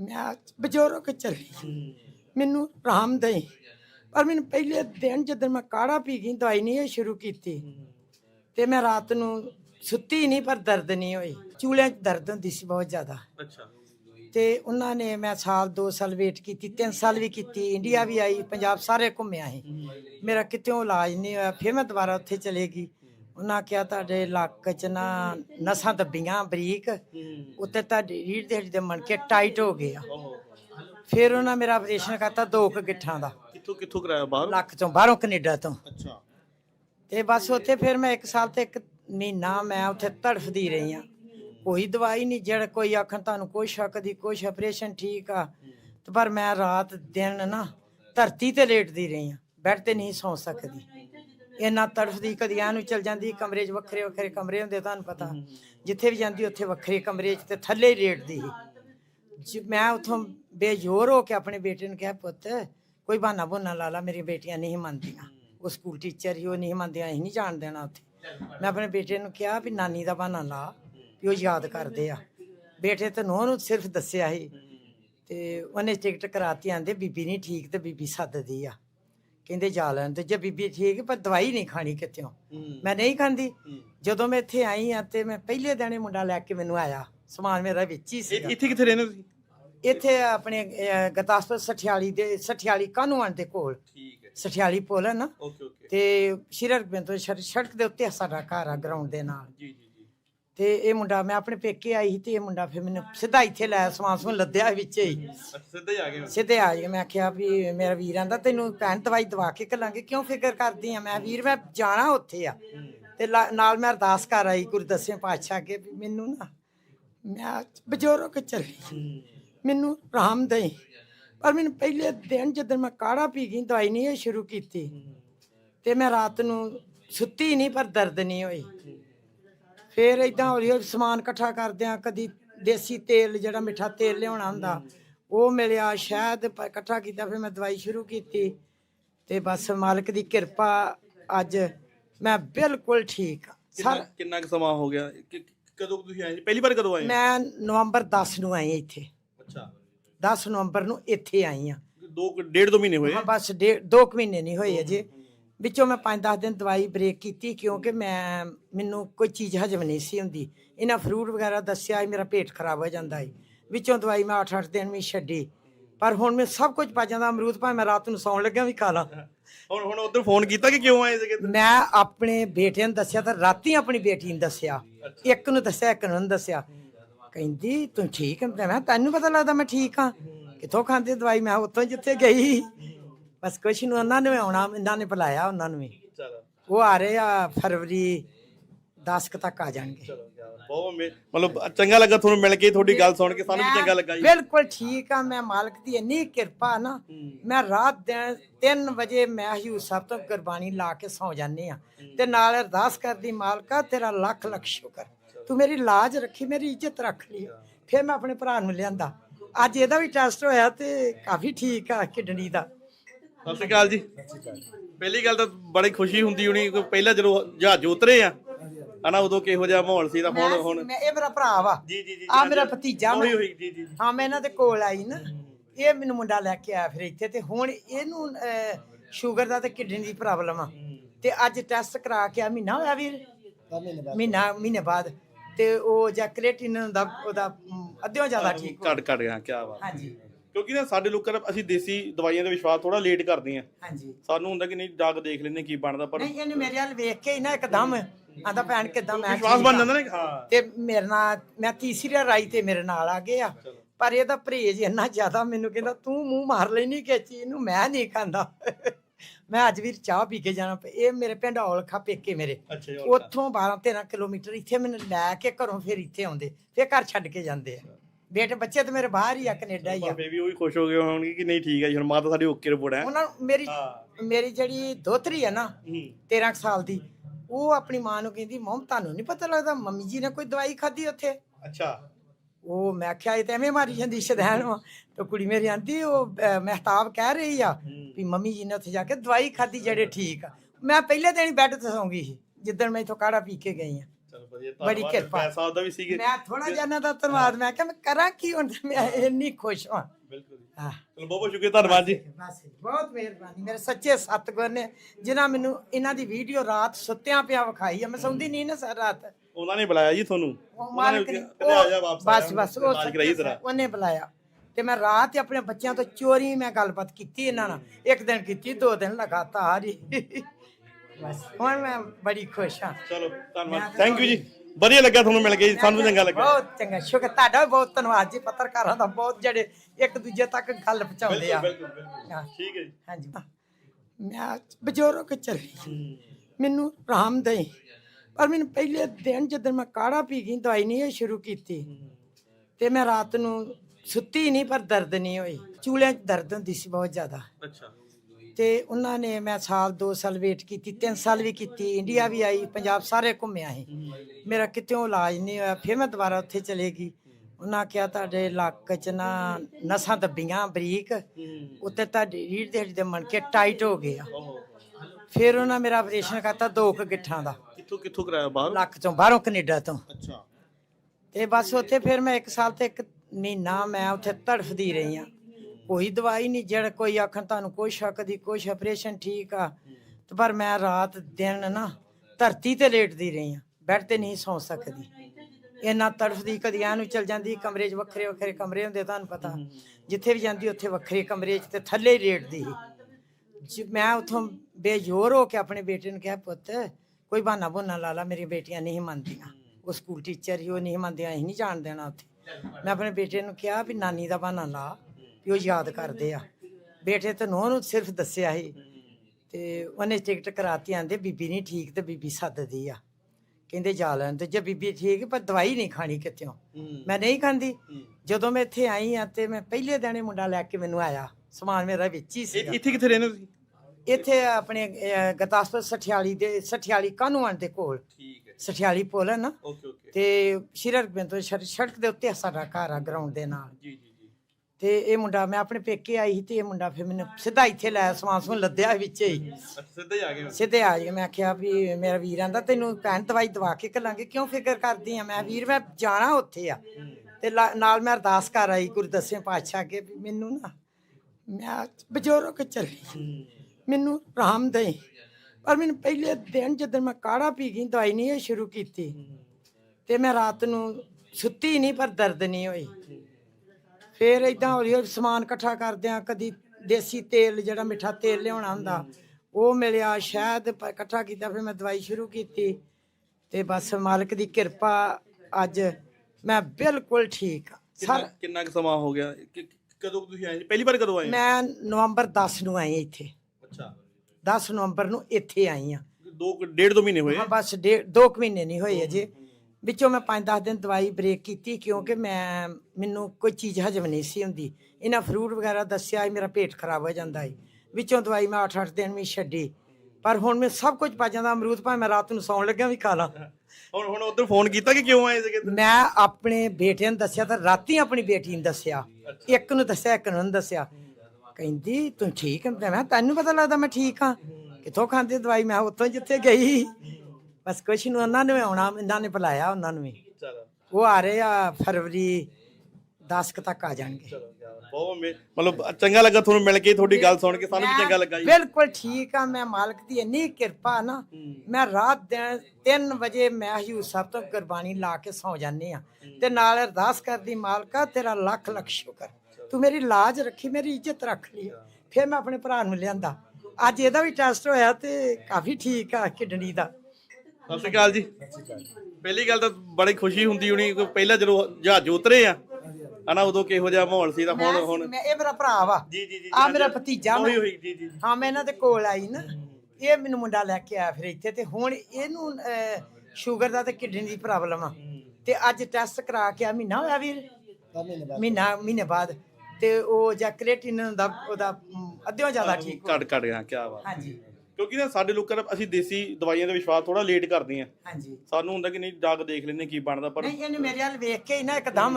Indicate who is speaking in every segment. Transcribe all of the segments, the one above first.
Speaker 1: ਮੈਂ ਬਜ਼ੁਰਗ ਚੱਲੀ ਮੈਨੂੰ ਆਰਾਮ ਦੇ ਪਰ ਮੈਨੂੰ ਪਹਿਲੇ ਦਿਨ ਜਦੋਂ ਮੈਂ ਕਾੜਾ ਪੀ ਗਈ ਦਵਾਈ ਨਹੀਂ ਇਹ ਸ਼ੁਰੂ ਕੀਤੀ। ਤੇ ਮੈਂ ਰਾਤ ਨੂੰ ਸੁੱਤੀ ਨਹੀਂ ਪਰ ਦਰਦ ਨਹੀਂ ਹੋਈ। ਚੂਲਿਆਂ 'ਚ ਦਰਦ ਹੁੰਦੀ ਸੀ ਬਹੁਤ ਜ਼ਿਆਦਾ।
Speaker 2: ਅੱਛਾ।
Speaker 1: ਤੇ ਉਹਨਾਂ ਨੇ ਮੈਂ ਸਾਲ 2 ਸਾਲ ਵੇਟ ਕੀਤੀ 3 ਸਾਲ ਵੀ ਕੀਤੀ। ਇੰਡੀਆ ਵੀ ਆਈ ਪੰਜਾਬ ਸਾਰੇ ਘੁੰਮਿਆ ਸੀ। ਮੇਰਾ ਕਿਤੇੋਂ ਇਲਾਜ ਨਹੀਂ ਹੋਇਆ। ਫਿਰ ਮੈਂ ਦੁਬਾਰਾ ਉੱਥੇ ਚਲੇ ਗਈ। ਉਹਨਾਂ ਕਿਹਾ ਤੁਹਾਡੇ ਲੱਕ 'ਚ ਨਾ ਨਸਾਂ ਦੱਬੀਆਂ ਬਰੀਕ ਉੱਤੇ ਤੁਹਾਡੀ ਰੀੜ ਦੇ ਹੱਡੀ ਦੇ ਮਣਕੇ ਟਾਈਟ ਹੋ ਗਏ ਆ। ਫਿਰ ਉਹਨਾਂ ਮੇਰਾ ਆਪਰੇਸ਼ਨ ਕਰਤਾ ਦੋ ਕੁ ਗਿੱਠਾਂ ਦਾ।
Speaker 2: ਕਿੱਥੋਂ ਕਿੱਥੋਂ ਕਰਾਇਆ ਬਾਹਰ?
Speaker 1: ਲੱਕ ਤੋਂ ਬਾਹਰੋਂ ਕੈਨੇਡਾ ਤੋਂ।
Speaker 2: ਅੱਛਾ।
Speaker 1: ਤੇ ਬਸ ਉੱਥੇ ਫਿਰ ਮੈਂ ਇੱਕ ਸਾਲ ਤੇ ਇੱਕ ਮਹੀਨਾ ਮੈਂ ਉੱਥੇ ਤੜਫਦੀ ਰਹੀ ਆ ਕੋਈ ਦਵਾਈ ਨਹੀਂ ਜਿਹੜਾ ਕੋਈ ਆਖਣ ਤੁਹਾਨੂੰ ਕੋਈ ਸ਼ੱਕ ਦੀ ਕੋਈ ਆਪਰੇਸ਼ਨ ਠੀਕ ਆ ਤੇ ਪਰ ਮੈਂ ਰਾਤ ਦਿਨ ਨਾ ਧਰਤੀ ਤੇ ਲੇਟਦੀ ਰਹੀ ਆ ਬੈੱਡ ਤੇ ਨਹੀਂ ਸੌ ਸਕਦੀ। ਇੰਨਾ ਤੜਫਦੀ ਕਦੀ ਐ ਨੂੰ ਚਲ ਜਾਂਦੀ ਕਮਰੇ 'ਚ ਵੱਖਰੇ ਵੱਖਰੇ ਕਮਰੇ ਹੁੰਦੇ ਤੁਹਾਨੂੰ ਪਤਾ। ਜਿੱਥੇ ਵੀ ਜਾਂਦੀ ਉੱਥੇ ਵੱਖਰੇ ਕਮਰੇ 'ਚ ਤੇ ਥੱਲੇ ਹੀ ਲੇਟਦੀ ਸੀ। ਮੈਂ ਉਥੋਂ ਬੇਜੋਰ ਹੋ ਕੇ ਆਪਣੇ ਬੇਟੇ ਨੂੰ ਕਿਹਾ ਪੁੱਤ ਕੋਈ ਬਹਾਨਾ ਬੁਨਾ ਲਾ ਲਾ ਮੇਰੀ ਬੇਟੀਆਂ ਨਹੀਂ ਮੰਨਦੀਆਂ। ਉਹ ਸਕੂਲ ਟੀਚਰ ਹੀ ਉਹ ਨਹੀਂ ਮੰਨਦੀਆਂ ਅਸੀਂ ਨਹੀਂ ਜਾਣ ਦੇਣਾ ਉੱਥੇ। ਮੈਂ ਆਪਣੇ ਬੇਟੇ ਨੂੰ ਕਿਹਾ ਵੀ ਨਾਨੀ ਦਾ ਬਹਾਨਾ ਲਾ ਵੀ ਉਹ ਯਾਦ ਕਰਦੇ ਆ। ਬੇਟੇ ਤੇ ਨੂੰਹ ਨੂੰ ਸਿਰਫ ਦੱਸਿਆ ਸੀ। ਤੇ ਉਹਨੇ ਟਿਕਟ ਕਰਾਤੀ ਆਂਦੇ ਬੀਬੀ ਨਹੀਂ ਠੀਕ ਤੇ ਬੀਬੀ ਸੱਦਦੀ ਆ। ਕਹਿੰਦੇ ਜਾ ਲੈਣ ਤੇ ਜੇ ਬੀਬੀ ਠੀਕ ਪਰ ਦਵਾਈ ਨਹੀਂ ਖਾਣੀ ਕਿਤੇੋਂ ਮੈਂ ਨਹੀਂ ਖਾਂਦੀ। ਜਦੋਂ ਮੈਂ ਇੱਥੇ ਆਈ ਆ ਤੇ ਮੈਂ ਪਹਿਲੇ ਦਿਨ ਹੀ ਮੁੰਡਾ ਲੈ ਕੇ ਮੈਨੂੰ ਆਇਆ। ਸਮਾਨ ਮੇਰਾ ਵਿੱਚ ਹੀ ਸੀ
Speaker 2: ਇੱਥੇ ਕਿੱਥੇ ਰਹਿੰਦੇ ਤੁਸੀਂ?
Speaker 1: ਇੱਥੇ ਆਪਣੇ ਅਹ, ਗੁਰਦਾਸਪੁਰ ਸਠਿਆਲੀ ਦੇ ਸਠਿਆਲੀ ਕਾਨੂੰਨ ਦੇ ਕੋਲ।
Speaker 2: ਠੀਕ ਹੈ।
Speaker 1: ਸਠਿਆਲੀ ਪੁਲ ਹੈ ਨਾ।
Speaker 2: Okay okay.
Speaker 1: ਤੇ ਸ਼੍ਰੀ ਹਰਗੋਬਿੰਦ ਤੋਂ ਸੜਕ ਦੇ ਉੱਤੇ ਸਾਡਾ ਘਰ ਆ ਗਰਾਊਂਡ ਦੇ ਨਾਲ।
Speaker 2: ਜੀ ਜੀ।
Speaker 1: ਤੇ ਇਹ ਮੁੰਡਾ ਮੈਂ ਆਪਣੇ ਪੇਕੇ ਆਈ ਸੀ ਤੇ ਇਹ ਮੁੰਡਾ ਫਿਰ ਮੈਨੂੰ ਸਿੱਧਾ ਇੱਥੇ ਲੈ ਸਮਾਨ ਸਮੂਨ ਲੱਦਿਆ ਵਿੱਚ ਹੀ।
Speaker 2: ਸਿੱਧਾ ਆ ਗਏ।
Speaker 1: ਸਿੱਧੇ ਆ ਗਏ। ਮੈਂ ਆਖਿਆ ਵੀ ਮੇਰਾ ਵੀਰ ਆਂਦਾ ਤੈਨੂੰ ਭੈਣ ਦਵਾਈ ਦਵਾ ਕੇ ਕੱਲਾਂਗੇ ਕਿਉਂ ਫਿਕਰ ਕਰਦੀ ਆ? ਮੈਂ ਵੀਰ ਮੈਂ ਜਾਣਾ ਉੱਥੇ ਆ। ਤੇ ਨਾਲ ਮੈਂ ਅਰਦਾਸ ਕਰ ਆਈ ਗੁਰੂ ਦਸਵੇਂ ਪਾਤਸ਼ਾਹ ਅੱਗੇ ਵੀ ਮੈਨੂੰ ਨਾ ਮੈਂ ਬਜ਼ੁਰਗ ਚੱਲੀ। ਮੈਨੂੰ ਆਰਾਮ ਦੇ ਪਰ ਮੈਨੂੰ ਪਹਿਲੇ ਦਿਨ ਜਦੋਂ ਮੈਂ ਕਾੜਾ ਪੀ ਗਈ ਦਵਾਈ ਨਹੀਂ ਇਹ ਸ਼ੁਰੂ ਕੀਤੀ। ਤੇ ਮੈਂ ਰਾਤ ਨੂੰ ਸੁੱਤੀ ਨਹੀਂ ਪਰ ਦਰਦ ਨਹੀਂ ਹੋਈ। ਫਿਰ ਇਦਾਂ ਹੌਲੀ ਹੌਲੀ ਸਮਾਨ ਇਕੱਠਾ ਕਰਦਿਆਂ ਕਦੀ ਦੇਸੀ ਤੇਲ ਜਿਹੜਾ ਮਿੱਠਾ ਤੇਲ ਲਿਆਉਣਾ ਹੁੰਦਾ ਉਹ ਮਿਲਿਆ ਸ਼ਾਇਦ ਇਕੱਠਾ ਕੀਤਾ ਫਿਰ ਮੈਂ ਦਵਾਈ ਸ਼ੁਰੂ ਕੀਤੀ ਤੇ ਬਸ ਮਾਲਕ ਦੀ ਕਿਰਪਾ ਅੱਜ ਮੈਂ ਬਿਲਕੁਲ ਠੀਕ ਸਰ
Speaker 2: ਕਿੰਨਾ ਕੁ ਸਮਾਂ ਹੋ ਗਿਆ? ਕਿ- ਕਦੋਂ ਤੁਸੀਂ ਆਏ? ਜੀ ਪਹਿਲੀ ਵਾਰ ਕਦੋਂ ਆਏ?
Speaker 1: ਮੈਂ ਨਵੰਬਰ 10 ਨੂੰ ਆਈ ਇੱਥੇ।
Speaker 2: ਅੱਛਾ।
Speaker 1: 10 ਨਵੰਬਰ ਨੂੰ ਇੱਥੇ ਆਈ ਹਾਂ।
Speaker 2: ਦੋ ਕੁ- ਡੇਢ ਦੋ ਮਹੀਨੇ ਹੋਏ।
Speaker 1: ਹਾਂ ਬਸ ਡੇ- ਦੋ ਕੁ ਮਹੀਨੇ ਨਹੀਂ ਹੋਏ ਅਜੇ। ਵਿੱਚੋਂ ਮੈਂ 5-10 ਦਿਨ ਦਵਾਈ ਬ੍ਰੇਕ ਕੀਤੀ ਕਿਉਂਕਿ ਮੈਂ ਮੈਨੂੰ ਕੋਈ ਚੀਜ਼ ਹਜਮ ਨਹੀਂ ਸੀ ਹੁੰਦੀ। ਇਹਨਾਂ ਫਰੂਟ ਵਗੈਰਾ ਦੱਸਿਆ ਮੇਰਾ ਪੇਟ ਖਰਾਬ ਹੋ ਜਾਂਦਾ ਹੈ ਵਿੱਚੋਂ ਦਵਾਈ ਮੈਂ 8-8 ਦਿਨ ਵੀ ਛੱਡੀ। ਪਰ ਹੁਣ ਮੈਂ ਸਭ ਕੁਝ ਪਾ ਜਾਂਦਾ ਅਮਰੂਦ ਭਾਵੇਂ ਮੈਂ ਰਾਤ ਨੂੰ ਸੌਣ ਲੱਗਿਆ ਵੀ ਖਾ ਲਾਂ।
Speaker 2: ਹੁਣ ਹੁਣ ਉਧਰ ਫੋਨ ਕੀਤਾ ਕਿ ਕਿਉਂ ਆਏ ਸੀਗੇ?
Speaker 1: ਮੈਂ ਆਪਣੇ ਬੇਟੇ ਨੂੰ ਦੱਸਿਆ ਤਾਂ ਰਾਤੀ ਆਪਣੀ ਬੇਟੀ ਨੂੰ ਦੱਸਿਆ। ਇੱਕ ਨੂੰ ਦੱਸਿਆ ਇੱਕ ਨੂੰ ਦੱਸਿਆ। ਕਹਿੰਦੀ ਤੂੰ ਠੀਕ ਹੈ ਮੈਂ ਤੈਨੂੰ ਪਤਾ ਲੱਗਦਾ ਮੈਂ ਠੀਕ ਹਾਂ ਕਿੱਥੋਂ ਖਾਂਦੇ ਦਵਾਈ? ਮੈਂ ਉੱਥੋਂ ਜਿੱਥੇ ਗਈ। ਬਸ ਕੁਛ ਨੂੰ ਉਹਨਾਂ ਨੇ ਆਉਣਾ ਇਹਨਾਂ ਨੇ ਬੁਲਾਇਆ ਉਹਨਾਂ ਨੂੰ ਵੀ।
Speaker 2: ਚਲੋ।
Speaker 1: ਉਹ ਆ ਰਹੇ ਆ ਫਰਵਰੀ 10 ਕੁ ਤੱਕ ਆ ਜਾਣਗੇ।
Speaker 2: ਚਲੋ ਬਹੁਤ ਮੇ- ਮਤਲਬ ਚੰਗਾ ਲੱਗਾ ਤੁਹਾਨੂੰ ਮਿਲ ਕੇ ਤੁਹਾਡੀ ਗੱਲ ਸੁਣ ਕੇ ਸਾਨੂੰ ਵੀ ਚੰਗਾ ਲੱਗਾ ਜੀ।
Speaker 1: ਬਿਲਕੁਲ ਠੀਕ ਆ ਮੈਂ ਮਾਲਕ ਦੀ ਇੰਨੀ ਕਿਰਪਾ ਨਾ ਮੈਂ ਰਾਤ ਦਿਨ 3 ਵਜੇ ਮੈਂ ਹਜੂਰ ਸਾਹਿਬ ਤੋਂ ਗੁਰਬਾਣੀ ਲਾ ਕੇ ਸੌ ਜਾਂਦੀ ਆ। ਤੇ ਨਾਲ ਅਰਦਾਸ ਕਰਦੀ ਮਾਲਕਾ ਤੇਰਾ ਲੱਖ ਲੱਖ ਸ਼ੁਕਰ। ਤੂੰ ਮੇਰੀ ਲਾਜ ਰੱਖੀ ਮੇਰੀ ਇੱਜ਼ਤ ਰੱਖ ਲਈ। ਫਿਰ ਮੈਂ ਆਪਣੇ ਭਰਾ ਨੂੰ ਲਿਆਂਦਾ। ਅੱਜ ਇਹਦਾ ਵੀ ਟੈਸਟ ਹੋਇਆ ਤੇ ਕਾਫੀ ਠੀਕ ਆ ਕਿਡਨੀ ਦਾ।
Speaker 2: ਸਤਿ ਸ਼੍ਰੀ ਅਕਾਲ ਜੀ। ਪਹਿਲੀ ਗੱਲ ਤਾਂ ਬੜੀ ਖੁਸ਼ੀ ਹੁੰਦੀ ਹੋਣੀ ਕਿ ਪਹਿਲਾਂ ਜਦੋਂ ਜਹਾਜ਼ ਉਤਰੇ ਆ ਹਨਾ ਉਦੋਂ ਕਿਹੋ ਜਿਹਾ ਮਾਹੌਲ ਸੀ ਤਾਂ ਹੁਣ ਹੁਣ
Speaker 1: ਮੈਂ ਇਹ ਮੇਰਾ ਭਰਾ ਵਾ।
Speaker 2: ਜੀ ਜੀ ਜੀ
Speaker 1: ਆ ਮੇਰਾ ਭਤੀਜਾ
Speaker 2: ਹੋਈ ਹੋਈ ਜੀ ਜੀ
Speaker 1: ਹਾਂ ਮੈਂ ਇਹਨਾਂ ਦੇ ਕੋਲ ਆਈ ਨਾ। ਇਹ ਮੈਨੂੰ ਮੁੰਡਾ ਲੈ ਕੇ ਆਇਆ ਫਿਰ ਇੱਥੇ ਤੇ ਹੁਣ ਇਹਨੂੰ ਸ਼ੂਗਰ ਦਾ ਤੇ ਕਿਡਨੀ ਦੀ ਪ੍ਰੋਬਲਮ ਆ। ਤੇ ਅੱਜ ਟੈਸਟ ਕਰਾ ਕੇ ਆ ਮਹੀਨਾ ਹੋਇਆ ਵੀਰ? ਮਹੀਨਾ ਮਹੀਨੇ ਬਾਅਦ। ਤੇ ਉਹ ਜਾਂ ਕ੍ਰੇਟਿਨ ਦਾ ਉਹਦਾ ਅੱਧਿਓਂ ਜ਼ਿਆਦਾ ਠੀਕ ਹੋ
Speaker 2: ਕੱਟ ਕੱਟ ਗਿਆ ਕੀ ਬਾਤ।
Speaker 1: ਹਾਂਜੀ।
Speaker 2: ਕਿਉਂਕਿ ਨਾ ਸਾਡੇ ਲੋਕਾਂ ਦਾ ਅਸੀਂ ਦੇਸੀ ਦਵਾਈਆਂ ਦੇ ਵਿਸ਼ਵਾਸ ਥੋੜਾ ਲੇਟ ਕਰਦੇ ਆ
Speaker 1: ਹਾਂਜੀ।
Speaker 2: ਸਾਨੂੰ ਹੁੰਦਾ ਕਿ ਨਹੀਂ ਜਾ ਕੇ ਦੇਖ ਲੈਂਦੇ ਕੀ ਬਣਦਾ ਪਰ
Speaker 1: ਨਹੀਂ ਇਹਨੇ ਮੇਰੇ ਵੱਲ ਵੇਖ ਕੇ ਹੀ ਨਾ ਇੱਕਦਮ ਆਂਦਾ ਭੈਣ ਕਿਦਾਂ ਮੈਂ
Speaker 2: ਵਿਸ਼ਵਾਸ ਬਣ। ਜਾਂਦਾ ਨਾ ਹਾਂ।
Speaker 1: ਤੇ ਮੇਰੇ ਨਾਲ ਮੈਂ ਤੀਸਰੀ ਰਾਈ ਤੇ ਮੇਰੇ ਨਾਲ ਆ ਗਏ ਆ। ਪਰ ਇਹਦਾ ਪਰਹੇਜ ਇੰਨਾ ਜ਼ਿਆਦਾ ਮੈਨੂੰ ਕਹਿੰਦਾ ਤੂੰ ਮੂੰਹ ਮਾਰ ਲੈਣੀ ਕਿ ਚੀਜ਼ ਨੂੰ ਮੈਂ ਨਹੀਂ ਖਾਂਦਾ? ਮੈਂ ਅੱਜ ਵੀ ਚਾਹ ਪੀ ਕੇ ਜਾਣਾ ਇਹ ਮੇਰੇ ਪਿੰਡ ਔਲਖਾ ਪੇਕੇ ਮੇਰੇ। ਉੱਥੋਂ 12 13 ਕਿਲੋਮੀਟਰ ਇੱਥੇ ਮੈਨੂੰ ਲੈ ਕੇ ਘਰੋਂ ਫਿਰ ਇੱਥੇ ਆਉਂਦੇ ਫਿਰ ਘਰ ਛੱਡ ਕੇ ਜਾਂਦੇ ਆ। ਬੇਟੇ ਬੱਚੇ ਤੇ ਮੇਰੇ ਬਾਹਰ ਹੀ ਆ ਕੈਨੇਡਾ ਹੀ ਆ।
Speaker 2: ਬੇਬੀ ਉਹ ਵੀ ਖੁਸ਼ ਹੋ ਗਏ ਹੋਣਗੇ ਕਿ ਨਹੀਂ ਠੀਕ ਹੈ ਜੀ ਹੁਣ ਮਾਤਾ ਸਾਡੀ ਓਕੇ ਰਿਪੋਰਟ ਹੈ।
Speaker 1: ਉਹਨਾਂ ਨੂੰ ਮੇਰੀ ਮੇਰੀ ਜਿਹੜੀ ਦੋਤਰੀ ਹੈ ਨਾ
Speaker 2: ਹੂੰ।
Speaker 1: 13 ਕੁ ਸਾਲ ਦੀ ਉਹ ਆਪਣੀ ਮਾਂ ਨੂੰ ਕਹਿੰਦੀ ਮਮ ਤੁਹਾਨੂੰ ਨਹੀਂ ਪਤਾ ਲੱਗਦਾ ਮੰਮੀ ਜੀ ਨੇ ਕੋਈ ਦਵਾਈ ਖਾਧੀ ਉੱਥੇ?
Speaker 2: ਅੱਛਾ।
Speaker 1: ਉਹ ਮੈਂ ਆਖਿਆ ਇਹ ਤਾਂ ਐਵੇਂ ਮਾਰੀ ਜਾਂਦੀ ਸ਼ਦੈਣ ਵਾ। ਤੇ ਕੁੜੀ ਮੇਰੀ ਆਂਦੀ ਉਹ ਮਹਿਤਾਬ ਕਹਿ ਰਹੀ ਆ ਵੀ ਮੰਮੀ ਜੀ ਨੇ ਉੱਥੇ ਜਾ ਕੇ ਦਵਾਈ ਖਾਧੀ ਜਿਹੜੇ ਠੀਕ ਆ। ਮੈਂ ਪਹਿਲੇ ਦਿਨ ਹੀ ਬੈੱਡ ਤੇ ਸੌਂ ਗਈ ਸੀ ਜਿੱਦਣ ਮੈਂ ਇਥੋਂ ਕਾੜਾ ਪੀ ਕੇ ਗਈ ਆ।
Speaker 2: ਵਧੀਆ
Speaker 1: ਬੜੀ ਕਿਰਪਾ।
Speaker 2: ਸਾਹਿਬ ਦਾ ਵੀ ਸੀਗੇ।
Speaker 1: ਮੈਂ ਥੋੜਾ ਜਿਹਾ ਇਹਨਾਂ ਦਾ ਧੰਨਵਾਦ ਮੈਂ ਕਿਹਾ ਮੈਂ ਕਰਾਂ ਕੀ ਹੁਣ? ਮੈਂ ਇੰਨੀ ਖੁਸ਼ ਹਾਂ।
Speaker 2: ਬਿਲਕੁਲ ਜੀ। ਚਲੋ ਬਹੁਤ ਬਹੁਤ ਸ਼ੁਕਰੀਆ ਧੰਨਵਾਦ ਜੀ।
Speaker 1: ਬਸ ਬਹੁਤ ਮਿਹਰਬਾਨੀ। ਮੇਰੇ ਸੱਚੇ ਸਤਿਗੁਰ ਨੇ ਜਿਨ੍ਹਾਂ ਮੈਨੂੰ ਇਹਨਾਂ ਦੀ ਵੀਡੀਓ ਰਾਤ ਸੁੱਤਿਆਂ ਪਿਆ ਵਿਖਾਈ ਆ। ਮੈਂ ਸੌਂਦੀ ਨਹੀਂ ਨਾ ਸਾਰੀ ਰਾਤ।
Speaker 2: ਉਹਨਾਂ ਨੇ ਬੁਲਾਇਆ ਜੀ ਤੁਹਾਨੂੰ।
Speaker 1: ਉਹ
Speaker 2: ਉਹਨਾਂ ਨੇ
Speaker 1: ਮਾਲਕ ਨੇ।
Speaker 2: ਕਹਿੰਦੇ ਆ ਜਾ ਵਾਪਸ
Speaker 1: ਬਸ ਬਸ ਉਹ
Speaker 2: ਇਲਾਜ ਕਰਾਈ
Speaker 1: ਸੱਚੇ
Speaker 2: ਤੇਰਾ
Speaker 1: ਉਹਨੇ ਬੁਲਾਇਆ। ਤੇ ਮੈਂ ਰਾਤ ਹੀ ਆਪਣੇ ਬੱਚਿਆਂ ਤੋਂ ਚੋਰੀ ਮੈਂ ਗੱਲਬਾਤ ਕੀਤੀ ਇਹਨਾਂ ਨਾਲ। ਇੱਕ ਦਿਨ ਕੀਤੀ ਦੋ ਦਿਨ ਲਗਾਤਾਰ ਹੀ। ਬਸ। ਹੁਣ ਮੈਂ ਬੜੀ ਖੁਸ਼ ਹਾਂ।
Speaker 2: ਚਲੋ ਧੰਨਵਾਦ। ਥੈਂਕ ਯੂ ਜੀ। ਵਧੀਆ ਲੱਗਾ ਤੁਹਾਨੂੰ ਮਿਲ ਕੇ ਜੀ। ਸਾਨੂੰ ਚੰਗਾ ਲੱਗਾ।
Speaker 1: ਬਹੁਤ ਚੰਗਾ। ਸ਼ੁਕਰ ਤੁਹਾਡਾ ਵੀ ਬਹੁਤ ਧੰਨਵਾਦ ਜੀ। ਪੱਤਰਕਾਰਾਂ ਦਾ ਬਹੁਤ ਜਿਹੜੇ ਇੱਕ ਦੂਜੇ ਤੱਕ ਗੱਲ ਪਹੁੰਚਾਉਂਦੇ ਆ।
Speaker 2: ਬਿਲਕੁਲ ਬਿਲਕੁਲ
Speaker 1: ਹਾਂ,
Speaker 2: ਠੀਕ ਹੈ ਜੀ।
Speaker 1: ਹਾਂਜੀ ਮੈਂ ਬਜ਼ੁਰਗ ਚਲੀ ਮੈਨੂੰ ਆਰਾਮ ਦੇ ਪਰ ਮੈਨੂੰ ਪਹਿਲੇ ਦਿਨ ਜਦੋਂ ਮੈਂ ਕਾੜਾ ਪੀ ਗਈ ਦਵਾਈ ਨਹੀਂ ਇਹ ਸ਼ੁਰੂ ਕੀਤੀ। ਤੇ ਮੈਂ ਰਾਤ ਨੂੰ ਸੁੱਤੀ ਨਹੀਂ ਪਰ ਦਰਦ ਨਹੀਂ ਹੋਈ। ਚੂਲਿਆਂ 'ਚ ਦਰਦ ਹੁੰਦੀ ਸੀ ਬਹੁਤ ਜ਼ਿਆਦਾ।
Speaker 2: ਅੱਛਾ।
Speaker 1: ਤੇ ਉਹਨਾਂ ਨੇ ਮੈਂ ਸਾਲ 2 ਸਾਲ ਵੇਟ ਕੀਤੀ 3 ਸਾਲ ਵੀ ਕੀਤੀ ਇੰਡੀਆ ਵੀ ਆਈ ਪੰਜਾਬ ਸਾਰੇ ਘੁੰਮਿਆ ਸੀ। ਮੇਰਾ ਕਿਤੇੋਂ ਇਲਾਜ ਨਹੀਂ ਹੋਇਆ ਫਿਰ ਮੈਂ ਦੁਬਾਰਾ ਉੱਥੇ ਚਲੇ ਗਈ। ਉਹਨਾਂ ਕਿਹਾ ਤੁਹਾਡੇ ਲੱਕ 'ਚ ਨਾ ਨਸਾਂ ਦੱਬੀਆਂ ਬਰੀਕ ਉੱਤੇ ਤੁਹਾਡੀ ਰੀੜ ਦੇ ਹੱਡੀ ਦੇ ਮਣਕੇ ਟਾਈਟ ਹੋ ਗਏ ਆ। ਫਿਰ ਉਹਨਾਂ ਮੇਰਾ ਆਪਰੇਸ਼ਨ ਕਰਤਾ ਦੋ ਕੁ ਗਿੱਠਾਂ ਦਾ।
Speaker 2: ਕਿੱਥੋਂ ਕਿੱਥੋਂ ਕਰਾਇਆ ਬਾਹਰ?
Speaker 1: ਲੱਕ ਤੋਂ ਬਾਹਰੋਂ ਕੈਨੇਡਾ ਤੋਂ।
Speaker 2: ਅੱਛਾ।
Speaker 1: ਤੇ ਬਸ ਉੱਥੇ ਫਿਰ ਮੈਂ 1 ਸਾਲ ਤੇ 1 ਮਹੀਨਾ ਮੈਂ ਉੱਥੇ ਤੜਫਦੀ ਰਹੀ ਆ ਕੋਈ ਦਵਾਈ ਨਹੀਂ ਜਿਹੜਾ ਕੋਈ ਆਖਣ ਤੁਹਾਨੂੰ ਕੋਈ ਸ਼ੱਕ ਦੀ ਕੋਈ ਆਪਰੇਸ਼ਨ ਠੀਕ ਆ ਤੇ ਪਰ ਮੈਂ ਰਾਤ ਦਿਨ ਨਾ ਧਰਤੀ ਤੇ ਲੇਟਦੀ ਰਹੀ ਆ ਬੈੱਡ ਤੇ ਨਹੀਂ ਸੌ ਸਕਦੀ। ਇੰਨਾ ਤੜਫਦੀ ਕਦੀ ਐਂ ਨੂੰ ਚਲ ਜਾਂਦੀ ਕਮਰੇ 'ਚ ਵੱਖਰੇ ਵੱਖਰੇ ਕਮਰੇ ਹੁੰਦੇ ਤੁਹਾਨੂੰ ਪਤਾ। ਜਿੱਥੇ ਵੀ ਜਾਂਦੀ ਉੱਥੇ ਵੱਖਰੇ ਕਮਰੇ 'ਚ ਤੇ ਥੱਲੇ ਹੀ ਲੇਟਦੀ ਸੀ। ਮੈਂ ਉਥੋਂ ਬੇਜੋਰ ਹੋ ਕੇ ਆਪਣੇ ਬੇਟੇ ਨੂੰ ਕਿਹਾ ਪੁੱਤ ਕੋਈ ਬਹਾਨਾ ਬੁਨਾ ਲਾ ਲਾ ਮੇਰੀਆਂ ਬੇਟੀਆਂ ਨਹੀਂ ਮੰਨਦੀਆਂ। ਉਹ ਸਕੂਲ ਟੀਚਰ ਹੀ ਉਹ ਨਹੀਂ ਮੰਨਦੀਆਂ ਅਸੀਂ ਨਹੀਂ ਜਾਣ ਦੇਣਾ ਉੱਥੇ। ਮੈਂ ਆਪਣੇ ਬੇਟੇ ਨੂੰ ਕਿਹਾ ਵੀ ਨਾਨੀ ਦਾ ਬਹਾਨਾ ਲਾ। ਵੀ ਉਹ ਯਾਦ ਕਰਦੇ ਆ। ਬੇਟੇ ਤੇ ਨੂੰਹ ਨੂੰ ਸਿਰਫ ਦੱਸਿਆ ਸੀ ਤੇ ਉਹਨੇ ਟਿਕਟ ਕਰਾਤੀ ਆਂਦੇ ਬੀਬੀ ਨਹੀਂ ਠੀਕ ਤੇ ਬੀਬੀ ਸੱਦਦੀ ਆ। ਕਹਿੰਦੇ ਜਾ ਲੈਣ ਤੇ ਜੇ ਬੀਬੀ ਠੀਕ ਪਰ ਦਵਾਈ ਨਹੀਂ ਖਾਣੀ ਕਿਤਿਓਂ ਮੈਂ ਨਹੀਂ ਖਾਂਦੀ। ਜਦੋਂ ਮੈਂ ਇੱਥੇ ਆਈ ਆ ਤੇ ਮੈਂ ਪਹਿਲੇ ਦਿਨ ਮੁੰਡਾ ਲੈ ਕੇ ਮੈਨੂੰ ਆਇਆ। ਸਮਾਨ ਮੇਰਾ ਵਿੱਚ ਹੀ ਸੀ
Speaker 2: ਇੱਥੇ ਕਿੱਥੇ ਰਹਿੰਦੇ ਤੁਸੀਂ?
Speaker 1: ਇੱਥੇ ਆਪਣੇ ਅਹ, ਗੁਰਦਾਸਪੁਰ ਸਠਿਆਲੀ ਦੇ ਸਠਿਆਲੀ ਕਾਨੂੰਨ ਦੇ ਕੋਲ।
Speaker 2: ਠੀਕ ਹੈ।
Speaker 1: ਸਠਿਆਲੀ ਪੁਲ ਹੈ ਨਾ।
Speaker 2: Okay okay.
Speaker 1: ਤੇ ਸ਼ਿਰਰ ਤੋਂ ਸੜਕ ਦੇ ਉੱਤੇ ਸਾਡਾ ਘਰ ਆ ਗਰਾਊਂਡ ਦੇ ਨਾਲ।
Speaker 2: ਜੀ ਜੀ।
Speaker 1: ਤੇ ਇਹ ਮੁੰਡਾ ਮੈਂ ਆਪਣੇ ਪੇਕੇ ਆਈ ਸੀ ਤੇ ਇਹ ਮੁੰਡਾ ਫਿਰ ਮੈਨੂੰ ਸਿੱਧਾ ਇੱਥੇ ਲੈ ਸਮਾਨ ਸਮੂਨ ਲੱਦਿਆ ਵਿੱਚ ਹੀ।
Speaker 2: ਸਿੱਧਾ ਹੀ ਆ ਗਏ
Speaker 1: ਸਿੱਧੇ ਆ ਗਏ। ਮੈਂ ਆਖਿਆ ਵੀ ਮੇਰਾ ਵੀਰ ਆਂਦਾ ਤੈਨੂੰ ਭੈਣ ਦਵਾਈ ਦਵਾ ਕੇ ਕੱਲਾਂਗੇ ਕਿਉਂ ਫਿਕਰ ਕਰਦੀ ਆ? ਮੈਂ ਵੀਰ ਮੈਂ ਜਾਣਾ ਉੱਥੇ ਆ। ਤੇ ਨਾਲ ਮੈਂ ਅਰਦਾਸ ਕਰ ਆਈ ਗੁਰੂ ਦਸਵੇਂ ਪਾਤਸ਼ਾਹ ਕੇ ਵੀ ਮੈਨੂੰ ਨਾ ਮੈਂ ਬਜ਼ੁਰਗ ਚੱਲੀ। ਮੈਨੂੰ ਆਰਾਮ ਦੇ ਪਰ ਮੈਨੂੰ ਪਹਿਲੇ ਦਿਨ ਜਦੋਂ ਮੈਂ ਕਾੜਾ ਪੀ ਗਈ ਦਵਾਈ ਨਹੀਂ ਇਹ ਸ਼ੁਰੂ ਕੀਤੀ। ਤੇ ਮੈਂ ਰਾਤ ਨੂੰ ਸੁੱਤੀ ਨਹੀਂ ਪਰ ਦਰਦ ਨਹੀਂ ਹੋਈ। ਫਿਰ ਇਦਾਂ ਹੌਲੀ ਹੌਲੀ ਸਮਾਨ ਇਕੱਠਾ ਕਰਦਿਆਂ ਕਦੀ ਦੇਸੀ ਤੇਲ ਜਿਹੜਾ ਮਿੱਠਾ ਤੇਲ ਲਿਆਉਣਾ ਹੁੰਦਾ ਉਹ ਮਿਲਿਆ ਸ਼ਾਇਦ ਇਕੱਠਾ ਕੀਤਾ ਫਿਰ ਮੈਂ ਦਵਾਈ ਸ਼ੁਰੂ ਕੀਤੀ ਤੇ ਬਸ ਮਾਲਕ ਦੀ ਕਿਰਪਾ ਅੱਜ ਮੈਂ ਬਿਲਕੁਲ ਠੀਕ
Speaker 2: ਕਿੰਨਾ
Speaker 1: ਸਰ
Speaker 2: ਕਿੰਨਾ ਕੁ ਸਮਾਂ ਹੋ ਗਿਆ? ਕਦੋਂ ਤੁਸੀਂ ਆਏ? ਪਹਿਲੀ ਵਾਰ ਕਦੋਂ ਆਏ
Speaker 1: ਮੈਂ ਨਵੰਬਰ 10 ਨੂੰ ਆਈ ਇੱਥੇ।
Speaker 2: ਅੱਛਾ।
Speaker 1: 10 ਨਵੰਬਰ ਨੂੰ ਇੱਥੇ ਆਈ ਆ
Speaker 2: ਦੋ ਕੁ- ਡੇਢ ਦੋ ਮਹੀਨੇ ਹੋਏ।
Speaker 1: ਬਸ ਦੋ ਮਹੀਨੇ ਨਹੀਂ ਹੋਏ ਅਜੇ। ਵਿੱਚੋਂ ਮੈਂ 5-10 ਦਿਨ ਦਵਾਈ ਬ੍ਰੇਕ ਕੀਤੀ ਕਿਉਂਕਿ ਮੈਂ ਮੈਨੂੰ ਕੋਈ ਚੀਜ਼ ਹਜਮ ਨਹੀਂ ਸੀ ਹੁੰਦੀ। ਇਹਨਾਂ ਫਰੂਟ ਵਗੈਰਾ ਦੱਸਿਆ ਮੇਰਾ ਪੇਟ ਖਰਾਬ ਹੋ ਜਾਂਦਾ ਸੀ। ਵਿੱਚੋਂ ਦਵਾਈ ਮੈਂ 8-8 ਦਿਨ ਵੀ ਛੱਡੀ। ਪਰ ਹੁਣ ਮੈਂ ਸਭ ਕੁਝ ਪਾ ਜਾਂਦਾ ਅਮਰੂਦ ਭਾਵੇਂ ਮੈਂ ਰਾਤ ਨੂੰ ਸੌਣ ਲੱਗਿਆ ਵੀ ਖਾ ਲਾਂ।
Speaker 2: ਹੁਣ ਹੁਣ ਉਧਰ ਫੋਨ ਕੀਤਾ ਕਿ ਕਿਉਂ ਆਏ ਸੀਗੇ
Speaker 1: ਮੈਂ ਆਪਣੇ ਬੇਟੇ ਨੂੰ ਦੱਸਿਆ ਤਾਂ ਰਾਤੀ ਆਪਣੀ ਬੇਟੀ ਨੂੰ ਦੱਸਿਆ। ਇੱਕ ਨੂੰ ਦੱਸਿਆ ਇੱਕ ਨੂੰ ਦੱਸਿਆ। ਕਹਿੰਦੀ ਤੂੰ ਠੀਕ ਹੈ ਮੈਂ ਕਿਹਾ, ਤੈਨੂੰ ਪਤਾ ਲੱਗਦਾ ਮੈਂ ਠੀਕ ਹਾਂ ਕਿੱਥੋਂ ਖਾਂਦੇ ਦਵਾਈ? ਮੈਂ ਉੱਥੋਂ ਜਿੱਥੇ ਗਈ। ਬਸ ਕੁਛ ਨੂੰ ਉਹਨਾਂ ਨੇ ਆਉਣਾ ਇਹਨਾਂ ਨੇ ਬੁਲਾਇਆ ਉਹਨਾਂ ਨੂੰ ਵੀ।
Speaker 2: ਚਲੋ।
Speaker 1: ਉਹ ਆ ਰਹੇ ਆ ਫਰਵਰੀ 10 ਕੁ ਤੱਕ ਆ ਜਾਣਗੇ।
Speaker 2: ਬਹੁਤ ਮੇ- ਮਤਲਬ ਚੰਗਾ ਲੱਗਾ ਤੁਹਾਨੂੰ ਮਿਲ ਕੇ ਤੁਹਾਡੀ ਗੱਲ ਸੁਣ ਕੇ ਸਾਨੂੰ ਵੀ ਚੰਗਾ ਲੱਗਾ ਜੀ।
Speaker 1: ਬਿਲਕੁਲ ਠੀਕ ਆ ਮੈਂ ਮਾਲਕ ਦੀ ਇੰਨੀ ਕਿਰਪਾ ਨਾ ਮੈਂ ਰਾਤ ਦਿਨ 3 ਵਜੇ ਮੈਂ ਹਜੂਰ ਸਾਹਿਬ ਤੋਂ ਕੁਰਬਾਨੀ ਲਾ ਕੇ ਸੌ ਜਾਂਦੀ ਆ। ਤੇ ਨਾਲ ਅਰਦਾਸ ਕਰਦੀ ਮਾਲਕਾ ਤੇਰਾ ਲੱਖ ਲੱਖ ਸ਼ੁਕਰ। ਤੂੰ ਮੇਰੀ ਲਾਜ ਰੱਖੀ ਮੇਰੀ ਇੱਜ਼ਤ ਰੱਖ ਲਈ। ਫਿਰ ਮੈਂ ਆਪਣੇ ਭਰਾ ਨੂੰ ਲਿਆਂਦਾ। ਅੱਜ ਇਹਦਾ ਵੀ ਟੈਸਟ ਹੋਇਆ ਤੇ ਕਾਫੀ ਠੀਕ ਆ ਕਿਡਨੀ ਦਾ।
Speaker 2: ਸਤਿ ਸ਼੍ਰੀ ਅਕਾਲ ਜੀ। ਪਹਿਲੀ ਗੱਲ ਤਾਂ ਬੜੀ ਖੁਸ਼ੀ ਹੁੰਦੀ ਹੋਣੀ ਕਿ ਪਹਿਲਾਂ ਜਦੋਂ ਜਹਾਜ਼ ਉਤਰੇ ਆ ਹਨਾ ਉਦੋਂ ਕਿਹੋ ਜਿਹਾ ਮਾਹੌਲ ਸੀ ਤਾਂ ਹੁਣ ਹੁਣ
Speaker 1: ਮੈਂ ਇਹ ਮੇਰਾ ਭਰਾ ਵਾ।
Speaker 2: ਜੀ ਜੀ ਜੀ
Speaker 1: ਆ ਮੇਰਾ ਭਤੀਜਾ ਮੈਂ।
Speaker 2: ਹੋਈ ਜੀ ਜੀ
Speaker 1: ਹਾਂ ਮੈਂ ਇਹਨਾਂ ਦੇ ਕੋਲ ਆਈ ਨਾ। ਇਹ ਮੈਨੂੰ ਮੁੰਡਾ ਲੈ ਕੇ ਆਇਆ ਫਿਰ ਇੱਥੇ ਤੇ ਹੁਣ ਇਹਨੂੰ ਸ਼ੂਗਰ ਦਾ ਤੇ ਕਿਡਨੀ ਦੀ ਪ੍ਰੋਬਲਮ ਆ। ਤੇ ਅੱਜ ਟੈਸਟ ਕਰਾ ਕੇ ਆ ਮਹੀਨਾ ਹੋਇਆ ਵੀਰ? ਮਹੀਨਾ ਮਹੀਨੇ ਬਾਅਦ। ਤੇ ਉਹ ਜਾਂ ਕ੍ਰੇਟਿਨ ਦਾ ਉਹਦਾ ਅੱਧਿਓਂ ਜ਼ਿਆਦਾ ਠੀਕ
Speaker 2: ਕੱਟ ਕੱਟ ਗਿਆ। ਕੀ ਬਾਤ।
Speaker 1: ਹਾਂਜੀ।
Speaker 2: ਕਿਉਂਕਿ ਨਾ ਸਾਡੇ ਲੋਕਾਂ ਦਾ ਅਸੀਂ ਦੇਸੀ ਦਵਾਈਆਂ ਦਾ ਵਿਸ਼ਵਾਸ ਥੋੜਾ ਲੇਟ ਕਰਦੇ ਆ
Speaker 1: ਹਾਂਜੀ।
Speaker 2: ਸਾਨੂੰ ਹੁੰਦਾ ਕਿ ਨਹੀਂ ਡਾਕ ਦੇਖ ਲੈਂਦੇ ਕੀ ਬਣਦਾ ਪਰ
Speaker 1: ਨਹੀਂ ਇਹਨੇ ਮੇਰੇ ਵੱਲ ਵੇਖ ਕੇ ਹੀ ਨਾ ਇੱਕਦਮ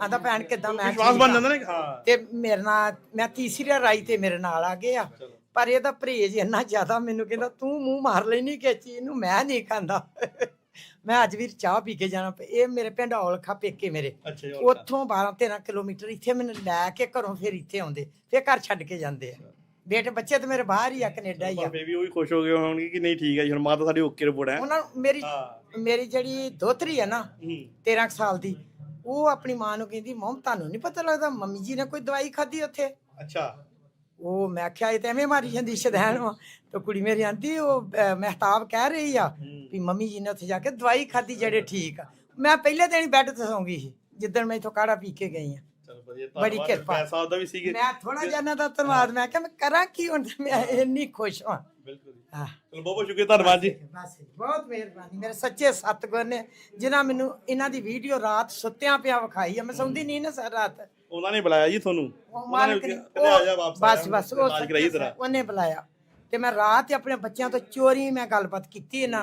Speaker 1: ਆਂਦਾ ਭੈਣ ਕਿਦਾਂ ਮੈਂ
Speaker 2: ਵਿਸ਼ਵਾਸ ਬਣ। ਜਾਂਦਾ ਨਾ ਹਾਂ।
Speaker 1: ਤੇ ਮੇਰੇ ਨਾਲ ਮੈਂ ਤੀਸਰੀ ਵਾਰ ਆਈ ਤੇ ਮੇਰੇ ਨਾਲ ਆ ਗਏ ਆ ਪਰ ਇਹਦਾ ਪਰਹੇਜ ਇੰਨਾ ਜ਼ਿਆਦਾ ਮੈਨੂੰ ਕਹਿੰਦਾ ਤੂੰ ਮੂੰਹ ਮਾਰ ਲੈਣੀ ਕਿ ਚੀਜ਼ ਨੂੰ ਮੈਂ ਨਹੀਂ ਖਾਂਦਾ। ਮੈਂ ਅੱਜ ਵੀ ਚਾਹ ਪੀ ਕੇ ਜਾਣਾ। ਇਹ ਮੇਰੇ ਪਿੰਡ ਔਲਖਾ ਪੇਕੇ ਮੇਰੇ।
Speaker 2: ਜੀ
Speaker 1: ਉੱਥੋਂ 12 13 ਕਿਲੋਮੀਟਰ ਇੱਥੇ ਮੈਨੂੰ ਲੈ ਕੇ ਘਰੋਂ ਫਿਰ ਇੱਥੇ ਆਉਂਦੇ। ਫਿਰ ਘਰ ਛੱਡ ਕੇ ਜਾਂਦੇ ਆ। ਬੇਟੇ ਬੱਚੇ ਤੇ ਮੇਰੇ ਬਾਹਰ ਹੀ ਆ ਕੈਨੇਡਾ ਹੀ ਆ।
Speaker 2: ਬੇਬੀ ਉਹ ਵੀ ਖੁਸ਼ ਹੋ ਗਏ ਹੋਣਗੇ ਕਿ ਨਹੀਂ ਠੀਕ ਹੈ ਹੁਣ ਮਾਤਾ ਸਾਡੀ ਓਕੇ ਰਿਪੋਰਟ ਹੈ।
Speaker 1: ਉਹਨਾਂ ਨੂੰ ਮੇਰੀ ਮੇਰੀ ਜਿਹੜੀ ਦੋਤਰੀ ਹੈ ਨਾ
Speaker 2: ਹੂੰ।
Speaker 1: 13 ਕੁ ਸਾਲ ਦੀ ਉਹ ਆਪਣੀ ਮਾਂ ਨੂੰ ਕਹਿੰਦੀ ਮਮ ਤੁਹਾਨੂੰ ਨਹੀਂ ਪਤਾ ਲੱਗਦਾ ਮੰਮੀ ਜੀ ਨੇ ਕੋਈ ਦਵਾਈ ਖਾਧੀ ਉੱਥੇ?
Speaker 2: ਅੱਛਾ।
Speaker 1: ਉਹ ਮੈਂ ਆਖਿਆ ਇਹ ਤਾਂ ਐਵੇਂ ਮਾਰੀ ਜਾਂਦੀ ਸ਼ਦੈਣ ਵਾ। ਤੇ ਕੁੜੀ ਮੇਰੀ ਆਂਦੀ ਉਹ ਮਹਿਤਾਬ ਕਹਿ ਰਹੀ ਆ ਵੀ ਮੰਮੀ ਜੀ ਨੇ ਉੱਥੇ ਜਾ ਕੇ ਦਵਾਈ ਖਾਧੀ ਜਿਹੜੇ ਠੀਕ ਆ। ਮੈਂ ਪਹਿਲੇ ਦਿਨ ਹੀ ਬੈੱਡ ਤੇ ਸੌਂ ਗਈ ਸੀ ਜਿੱਦਣ ਮੈਂ ਇਥੋਂ ਕਾੜਾ ਪੀ ਕੇ ਗਈ ਆ।
Speaker 2: ਚਲੋ ਵਧੀਆ
Speaker 1: ਬੜੀ
Speaker 2: ਧੰਨਵਾਦ।
Speaker 1: ਕਿਰਪਾ।
Speaker 2: ਪੈਸਾ ਉਹਦਾ ਵੀ ਸੀਗੇ।
Speaker 1: ਮੈਂ ਥੋੜਾ ਜਿਹਾ ਇਹਨਾਂ ਦਾ ਧੰਨਵਾਦ ਮੈਂ ਕਿਹਾ ਮੈਂ ਕਰਾਂ ਕੀ ਹੁਣ ਤੇ ਮੈਂ ਇੰਨੀ ਖੁਸ਼ ਹਾਂ।
Speaker 2: ਬਿਲਕੁਲ ਜੀ।
Speaker 1: ਆਹ,
Speaker 2: ਚਲੋ ਬਹੁਤ ਬਹੁਤ ਸ਼ੁਕਰੀਆ ਧੰਨਵਾਦ ਜੀ।
Speaker 1: ਬਸ ਜੀ, ਬਹੁਤ ਮਿਹਰਬਾਨੀ। ਮੇਰੇ ਸੱਚੇ ਸਤਿਗੁਰ ਨੇ ਜਿਨ੍ਹਾਂ ਮੈਨੂੰ ਇਹਨਾਂ ਦੀ ਵੀਡੀਓ ਰਾਤ ਸੁੱਤਿਆਂ ਪਿਆ ਵਿਖਾਈ ਆ। ਮੈਂ ਸੌਂਦੀ ਨਹੀਂ ਨਾ ਸਾਰੀ ਰਾਤ।
Speaker 2: ਉਹਨਾਂ ਨੇ ਬੁਲਾਇਆ ਜੀ ਤੁਹਾਨੂੰ।
Speaker 1: ਉਹ
Speaker 2: ਉਹਨਾਂ ਨੇ
Speaker 1: ਮਾਲਕ ਨੇ
Speaker 2: ਕਹਿੰਦੇ ਆ ਜਾ ਵਾਪਸ
Speaker 1: ਬਸ ਬਸ ਉਹ
Speaker 2: ਇਲਾਜ ਕਰਾਈ
Speaker 1: ਸੱਚੇ
Speaker 2: ਤੇਰਾ।
Speaker 1: ਉਹਨੇ ਬੁਲਾਇਆ। ਤੇ ਮੈਂ ਰਾਤ ਹੀ ਆਪਣੇ ਬੱਚਿਆਂ ਤੋਂ ਚੋਰੀ ਮੈਂ ਗੱਲਬਾਤ ਕੀਤੀ ਇਹਨਾਂ ਨਾਲ।